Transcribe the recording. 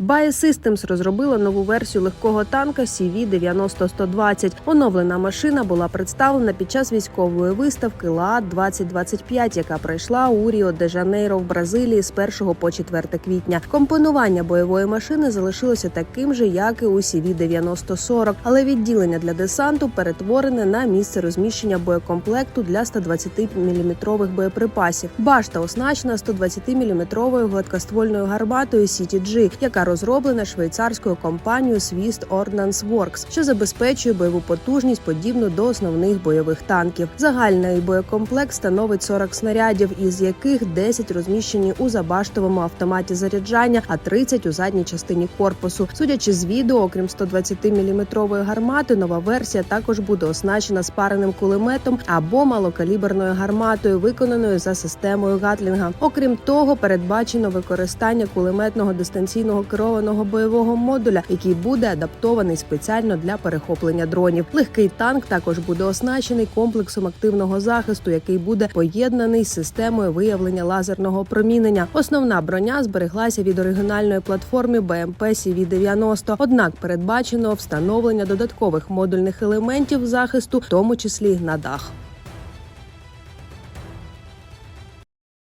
Bae Systems розробила нову версію легкого танка CV-90-120. Оновлена машина була представлена під час військової виставки ЛААД 2025, яка пройшла у Ріо де Жанейро в Бразилії з 1 по 4 квітня. Компонування бойової машини залишилося таким же, як і у CV-90-40, але відділення для десанту перетворене на місце розміщення боєкомплекту для 120-мм боєприпасів. Башта оснащена 120-мм гладкоствольною гарматою CTG, яка розроблена швейцарською компанією Swiss Ordnance Works, що забезпечує бойову потужність подібну до основних бойових танків. Загальний боєкомплект становить 40 снарядів, із яких 10 розміщені у забаштовому автоматі заряджання, а 30 у задній частині корпусу. Судячи з відео, окрім 120-мм гармати, нова версія також буде оснащена спареним кулеметом або малокаліберною гарматою, виконаною за системою Гатлінга. Окрім того, передбачено використання кулеметного дистанційного керованого бойового модуля, який буде адаптований спеціально для перехоплення дронів. Легкий танк також буде оснащений комплексом активного захисту, який буде поєднаний з системою виявлення лазерного опромінення. Основна броня збереглася від оригінальної платформи BMP CV-90, однак передбачено встановлення додаткових модульних елементів захисту, в тому числі на дах.